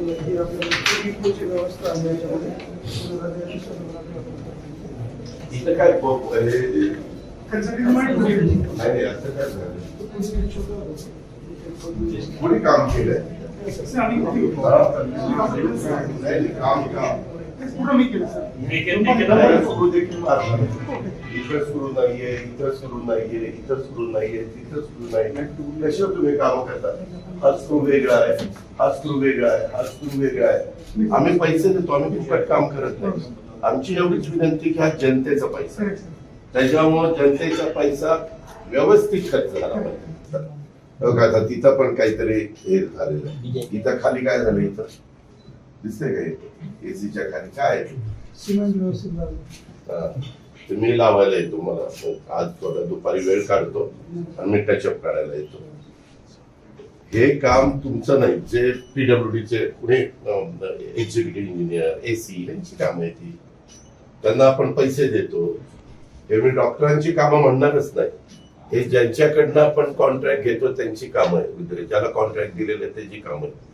ही आपल्याला डिपोची व्यवस्था आहे याच्यामध्ये सूर्यराजाची समुद्राची आपण इथं काय ब- त्यांचं निर्माण नाही नाही, असं काय झालं? कोणी काम केलंय? काम काम. पूर्ण मी केलं सर. नाहीये इथं सुरू नाहीये इथं सुरू नाहीये तिथं सुरू नाहीये. कशावर तुम्ही काम करता? हा स्क्रू वेगळा आहे. हा स्क्रू वेगळा आहे. हा स्क्रू वेगळा आहे. आम्ही पैसे देतो आम्ही फुकट काम करत नाही. आमची एवढीच विनंती की हा जनतेचा पैसा आहे. त्याच्यामुळे जनतेचा पैसा व्यवस्थित खर्च झाला पाहिजे. तिथं पण काहीतरी हे झालेलं आहे. इथं खाली काय झालं इथं? दिसतंय का एसीच्या खाली काय? सिमेंट व्यवस्थित हा. तर मी लावायला येतो मला आज थोडा दुपारी वेळ काढतो आणि मी टचअप काढायला येतो हे काम तुमचं नाही जे पीडब्ल्यूडीचे पुणे एक्झिक्युटिव्ह इंजिनियर एसी यांची कामं आहे ती त्यांना आपण पैसे देतो हे मी डॉक्टरांची कामं म्हणणारच नाही हे ज्यांच्याकडनं आपण कॉन्ट्रॅक्ट घेतो त्यांची कामं आहे ज्याला कॉन्ट्रॅक्ट दिलेलं त्याची कामं आहे